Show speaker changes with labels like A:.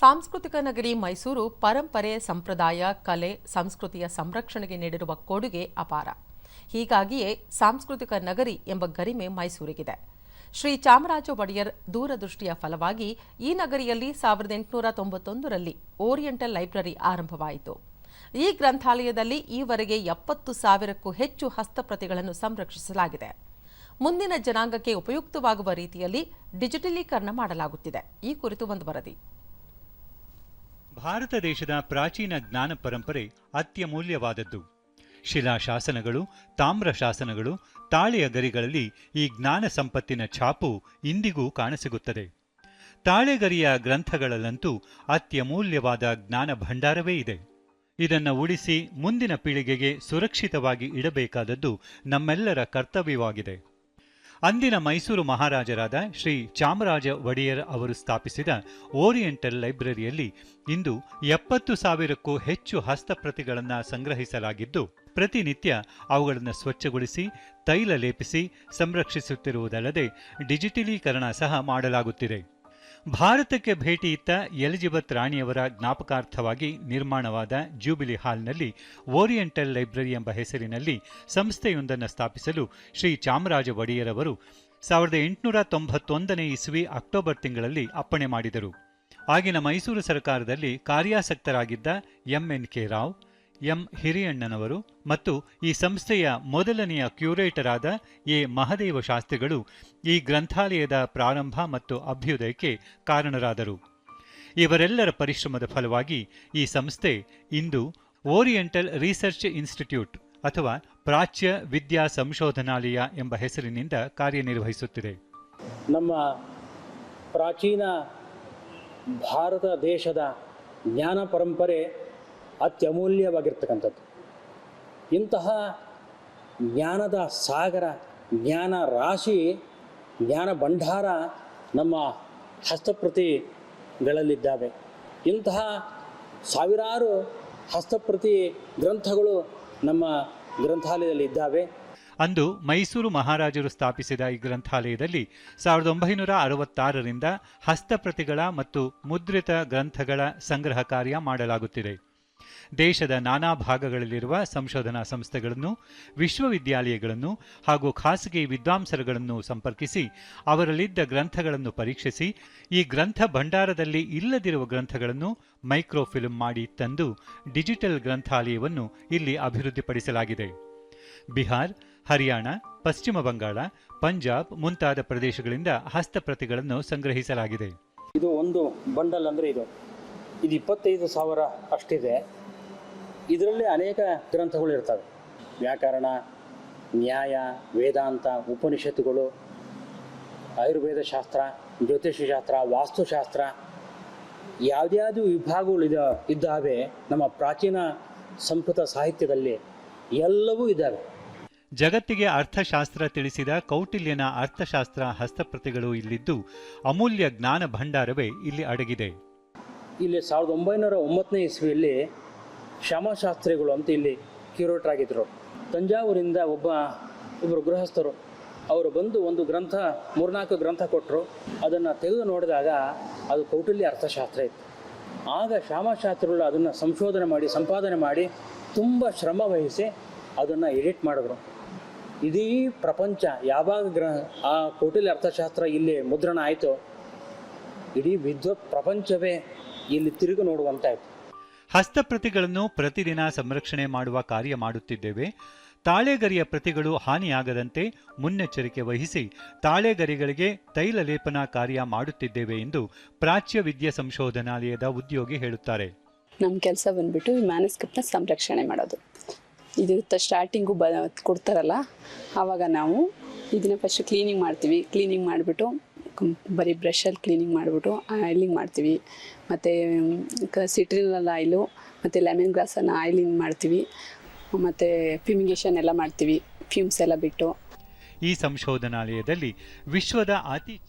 A: ಸಾಂಸ್ಕೃತಿಕ ನಗರಿ ಮೈಸೂರು ಪರಂಪರೆ ಸಂಪ್ರದಾಯ, ಕಲೆ, ಸಂಸ್ಕೃತಿಯ ಸಂರಕ್ಷಣೆಗೆ ನೀಡಿರುವ ಕೊಡುಗೆ ಅಪಾರ. ಹೀಗಾಗಿಯೇ ಸಾಂಸ್ಕೃತಿಕ ನಗರಿ ಎಂಬ ಗರಿಮೆ ಮೈಸೂರಿಗಿದೆ. ಶ್ರೀ ಚಾಮರಾಜ ಒಡೆಯರ್ ದೂರದೃಷ್ಟಿಯ ಫಲವಾಗಿ ಈ ನಗರಿಯಲ್ಲಿ ಸಾವಿರದ ಎಂಟುನೂರ ತೊಂಬತ್ತೊಂದರಲ್ಲಿ ಓರಿಯೆಂಟಲ್ ಲೈಬ್ರರಿ ಆರಂಭವಾಯಿತು. ಈ ಗ್ರಂಥಾಲಯದಲ್ಲಿ ಈವರೆಗೆ ಎಪ್ಪತ್ತು ಸಾವಿರಕ್ಕೂ ಹೆಚ್ಚು ಹಸ್ತಪ್ರತಿಗಳನ್ನು ಸಂರಕ್ಷಿಸಲಾಗಿದೆ. ಮುಂದಿನ ಜನಾಂಗಕ್ಕೆ ಉಪಯುಕ್ತವಾಗುವ ರೀತಿಯಲ್ಲಿ ಡಿಜಿಟಲೀಕರಣ ಮಾಡಲಾಗುತ್ತಿದೆ. ಈ ಕುರಿತು ಒಂದು ವರದಿ.
B: ಭಾರತ ದೇಶದ ಪ್ರಾಚೀನ ಜ್ಞಾನ ಪರಂಪರೆ ಅತ್ಯಮೂಲ್ಯವಾದದ್ದು. ಶಿಲಾಶಾಸನಗಳು ತಾಮ್ರ ಶಾಸನಗಳು, ತಾಳೆಯ ಗರಿಗಳಲ್ಲಿ ಈ ಜ್ಞಾನ ಸಂಪತ್ತಿನ ಛಾಪು ಇಂದಿಗೂ ಕಾಣಸಿಗುತ್ತದೆ. ತಾಳೆಗರಿಯ ಗ್ರಂಥಗಳಲ್ಲಂತೂ ಅತ್ಯಮೂಲ್ಯವಾದ ಜ್ಞಾನ ಭಂಡಾರವೇ ಇದೆ. ಇದನ್ನು ಉಳಿಸಿ ಮುಂದಿನ ಪೀಳಿಗೆಗೆ ಸುರಕ್ಷಿತವಾಗಿ ಇಡಬೇಕಾದದ್ದು ನಮ್ಮೆಲ್ಲರ ಕರ್ತವ್ಯವಾಗಿದೆ. ಅಂದಿನ ಮೈಸೂರು ಮಹಾರಾಜರಾದ ಶ್ರೀ ಚಾಮರಾಜ ಒಡೆಯರ್ ಅವರು ಸ್ಥಾಪಿಸಿದ ಓರಿಯೆಂಟಲ್ ಲೈಬ್ರರಿಯಲ್ಲಿ ಇಂದು ಎಪ್ಪತ್ತು ಸಾವಿರಕ್ಕೂ ಹೆಚ್ಚು ಹಸ್ತಪ್ರತಿಗಳನ್ನು ಸಂಗ್ರಹಿಸಲಾಗಿದ್ದು, ಪ್ರತಿನಿತ್ಯ ಅವುಗಳನ್ನು ಸ್ವಚ್ಛಗೊಳಿಸಿ, ತೈಲ ಲೇಪಿಸಿ, ಸಂರಕ್ಷಿಸುತ್ತಿರುವುದಲ್ಲದೆ ಡಿಜಿಟಲೀಕರಣ ಸಹ ಮಾಡಲಾಗುತ್ತಿದೆ. ಭಾರತಕ್ಕೆ ಭೇಟಿ ಇತ್ತ ಎಲಿಜಬೆತ್ ರಾಣಿಯವರ ಜ್ಞಾಪಕಾರ್ಥವಾಗಿ ನಿರ್ಮಾಣವಾದ ಜೂಬಿಲಿ ಹಾಲ್ನಲ್ಲಿ ಓರಿಯೆಂಟಲ್ ಲೈಬ್ರರಿ ಎಂಬ ಹೆಸರಿನಲ್ಲಿ ಸಂಸ್ಥೆಯೊಂದನ್ನು ಸ್ಥಾಪಿಸಲು ಶ್ರೀ ಚಾಮರಾಜ ಒಡೆಯರ್ ಅವರು ಸಾವಿರದ ಎಂಟುನೂರ ತೊಂಬತ್ತೊಂದನೇ ಇಸ್ವಿ ಅಕ್ಟೋಬರ್ ತಿಂಗಳಲ್ಲಿ ಅಪ್ಪಣೆ ಮಾಡಿದರು. ಆಗಿನ ಮೈಸೂರು ಸರ್ಕಾರದಲ್ಲಿ ಕಾರ್ಯಾಸಕ್ತರಾಗಿದ್ದ M N K Rao M ಹಿರಿಯಣ್ಣನವರು ಮತ್ತು ಈ ಸಂಸ್ಥೆಯ ಮೊದಲನೆಯ ಕ್ಯೂರೇಟರ್ ಆದ ಎ ಮಹದೇವ ಶಾಸ್ತ್ರಿಗಳು ಈ ಗ್ರಂಥಾಲಯದ ಪ್ರಾರಂಭ ಮತ್ತು ಅಭ್ಯುದಯಕ್ಕೆ ಕಾರಣರಾದರು. ಇವರೆಲ್ಲರ ಪರಿಶ್ರಮದ ಫಲವಾಗಿ ಈ ಸಂಸ್ಥೆ ಇಂದು ಓರಿಯೆಂಟಲ್ ರಿಸರ್ಚ್ ಇನ್ಸ್ಟಿಟ್ಯೂಟ್ ಅಥವಾ ಪ್ರಾಚ್ಯ ವಿದ್ಯಾ ಸಂಶೋಧನಾಲಯ ಎಂಬ ಹೆಸರಿನಿಂದ ಕಾರ್ಯನಿರ್ವಹಿಸುತ್ತಿದೆ.
C: ನಮ್ಮ ಪ್ರಾಚೀನ ಭಾರತ ದೇಶದ ಜ್ಞಾನ ಪರಂಪರೆ ಅತ್ಯಮೂಲ್ಯವಾಗಿರ್ತಕ್ಕಂಥದ್ದು. ಇಂತಹ ಜ್ಞಾನದ ಸಾಗರ, ಜ್ಞಾನ ರಾಶಿ, ಜ್ಞಾನ ಭಂಡಾರ ನಮ್ಮ ಹಸ್ತಪ್ರತಿಗಳಲ್ಲಿದ್ದಾವೆ. ಇಂತಹ ಸಾವಿರಾರು ಹಸ್ತಪ್ರತಿ ಗ್ರಂಥಗಳು ನಮ್ಮ ಗ್ರಂಥಾಲಯದಲ್ಲಿ ಇದ್ದಾವೆ
B: ಅಂದು ಮೈಸೂರು ಮಹಾರಾಜರು ಸ್ಥಾಪಿಸಿದ ಈ ಗ್ರಂಥಾಲಯದಲ್ಲಿ ಸಾವಿರದ ಒಂಬೈನೂರ ಅರವತ್ತಾರರಿಂದ ಹಸ್ತಪ್ರತಿಗಳ ಮತ್ತು ಮುದ್ರಿತ ಗ್ರಂಥಗಳ ಸಂಗ್ರಹ ಕಾರ್ಯ ಮಾಡಲಾಗುತ್ತಿದೆ. ದೇಶದ ನಾನಾ ಭಾಗಗಳಲ್ಲಿರುವ ಸಂಶೋಧನಾ ಸಂಸ್ಥೆಗಳನ್ನು, ವಿಶ್ವವಿದ್ಯಾಲಯಗಳನ್ನು ಹಾಗೂ ಖಾಸಗಿ ವಿದ್ವಾಂಸರುಗಳನ್ನು ಸಂಪರ್ಕಿಸಿ, ಅವರಲ್ಲಿದ್ದ ಗ್ರಂಥಗಳನ್ನು ಪರೀಕ್ಷಿಸಿ, ಈ ಗ್ರಂಥ ಭಂಡಾರದಲ್ಲಿ ಇಲ್ಲದಿರುವ ಗ್ರಂಥಗಳನ್ನು ಮೈಕ್ರೋಫಿಲ್ಮ್ ಮಾಡಿ ತಂದು ಡಿಜಿಟಲ್ ಗ್ರಂಥಾಲಯವನ್ನು ಇಲ್ಲಿ ಅಭಿವೃದ್ಧಿಪಡಿಸಲಾಗಿದೆ. ಬಿಹಾರ್, ಹರಿಯಾಣ, ಪಶ್ಚಿಮ ಬಂಗಾಳ, ಪಂಜಾಬ್ ಮುಂತಾದ ಪ್ರದೇಶಗಳಿಂದ ಹಸ್ತಪ್ರತಿಗಳನ್ನು ಸಂಗ್ರಹಿಸಲಾಗಿದೆ.
C: ಇದು ಒಂದು ಬಂಡಲ್ ಅಂದರೆ ಇದು. ಇದು ಇಪ್ಪತ್ತೈದು ಸಾವಿರ ಅಷ್ಟಿದೆ. ಇದರಲ್ಲಿ ಅನೇಕ ಗ್ರಂಥಗಳು ಇರ್ತವೆ. ವ್ಯಾಕರಣ ನ್ಯಾಯ ವೇದಾಂತ ಉಪನಿಷತ್ತುಗಳು ಆಯುರ್ವೇದ ಶಾಸ್ತ್ರ ಜ್ಯೋತಿಷ್ಯ ಶಾಸ್ತ್ರ ವಾಸ್ತುಶಾಸ್ತ್ರ ಯಾವುದ್ಯಾವುದೋ ವಿಭಾಗಗಳು ಇದ ಇದ್ದಾವೆ ನಮ್ಮ ಪ್ರಾಚೀನ ಸಂಸ್ಕೃತ ಸಾಹಿತ್ಯದಲ್ಲಿ ಎಲ್ಲವೂ ಇದ್ದಾವೆ.
B: ಜಗತ್ತಿಗೆ ಅರ್ಥಶಾಸ್ತ್ರ ತಿಳಿಸಿದ ಕೌಟಿಲ್ಯನ ಅರ್ಥಶಾಸ್ತ್ರ ಹಸ್ತಪ್ರತಿಗಳು ಇಲ್ಲಿದ್ದು ಅಮೂಲ್ಯ ಜ್ಞಾನ ಭಂಡಾರವೇ ಇಲ್ಲಿ ಅಡಗಿದೆ.
C: ಇಲ್ಲಿ ಸಾವಿರದ ಒಂಬೈನೂರ ಒಂಬತ್ತನೇ ಇಸ್ವಿಯಲ್ಲಿ ಶ್ಯಾಮಶಾಸ್ತ್ರಿಗಳು ಅಂತ ಇಲ್ಲಿ ಕ್ಯೂರೇಟರ್ ಆಗಿದ್ದರು ತಂಜಾವೂರಿಂದ ಒಬ್ಬ ಇಬ್ಬರು ಗೃಹಸ್ಥರು, ಅವರು ಬಂದು ಒಂದು ಗ್ರಂಥ, ಮೂರ್ನಾಲ್ಕು ಗ್ರಂಥ ಕೊಟ್ಟರು ಅದನ್ನು ತೆಗೆದು ನೋಡಿದಾಗ ಅದು ಕೌಟಿಲ್ಯ ಅರ್ಥಶಾಸ್ತ್ರ ಇತ್ತು. ಆಗ ಶ್ಯಾಮಶಾಸ್ತ್ರಿಗಳು ಅದನ್ನು ಸಂಶೋಧನೆ ಮಾಡಿ, ಸಂಪಾದನೆ ಮಾಡಿ ತುಂಬ ಶ್ರಮ ವಹಿಸಿ ಅದನ್ನು ಎಡಿಟ್ ಮಾಡಿದ್ರು. ಇಡೀ ಪ್ರಪಂಚ ಯಾವಾಗ ಗ್ರ ಆ ಕೌಟಿಲ್ಯ ಅರ್ಥಶಾಸ್ತ್ರ ಇಲ್ಲಿ ಮುದ್ರಣ ಆಯಿತು, ಇಡೀ ವಿದ್ವತ್ ಪ್ರಪಂಚವೇ ಇಲ್ಲಿ ತಿರುಗಿ ನೋಡುವಂತಾಯಿತು.
B: ಹಸ್ತಪ್ರತಿಗಳನ್ನು ಪ್ರತಿದಿನ ಸಂರಕ್ಷಣೆ ಮಾಡುವ ಕಾರ್ಯ ಮಾಡುತ್ತಿದ್ದೇವೆ. ತಾಳೆಗರಿಯ ಪ್ರತಿಗಳು ಹಾನಿಯಾಗದಂತೆ ಮುನ್ನೆಚ್ಚರಿಕೆ ವಹಿಸಿ ತಾಳೆಗರಿಗಳಿಗೆ ತೈಲ ಲೇಪನ ಕಾರ್ಯ ಮಾಡುತ್ತಿದ್ದೇವೆ ಎಂದು ಪ್ರಾಚ್ಯ ವಿದ್ಯಾ ಸಂಶೋಧನಾಲಯದ ಉದ್ಯೋಗಿ ಹೇಳುತ್ತಾರೆ.
D: ನಮ್ಮ ಕೆಲಸ ಬಂದ್ಬಿಟ್ಟು ಈ ಮ್ಯಾನಸ್ಕ್ರಿಪ್ಟ್ನ ಸಂರಕ್ಷಣೆ ಮಾಡೋದು. ಇದು ಸ್ಟಾರ್ಟಿಂಗು ಬ, ಕೊಡ್ತಾರಲ್ಲ, ಆವಾಗ ನಾವು ಇದನ್ನ ಫಸ್ಟ್ ಕ್ಲೀನಿಂಗ್ ಮಾಡ್ತೀವಿ. ಕ್ಲೀನಿಂಗ್ ಮಾಡಿಬಿಟ್ಟು ಬರೀ ಬ್ರಷಲ್ಲಿ ಕ್ಲೀನಿಂಗ್ ಮಾಡಿಬಿಟ್ಟು ಆಯಿಲಿಂಗ್ ಮಾಡ್ತೀವಿ. ಮತ್ತು, ಕ ಸಿಟ್ರಿನಲ್ ಆಯಿಲು ಮತ್ತು ಲೆಮನ್ ಗ್ರಾಸನ್ನು ಆಯಿಲಿಂಗ್ ಮಾಡ್ತೀವಿ. ಮತ್ತು ಫ್ಯೂಮಿಗೇಷನ್ ಎಲ್ಲ ಮಾಡ್ತೀವಿ ಫ್ಯೂಮ್ಸ್ ಎಲ್ಲ ಬಿಟ್ಟು.
B: ಈ ಸಂಶೋಧನಾಲಯದಲ್ಲಿ ವಿಶ್ವದ ಅತಿ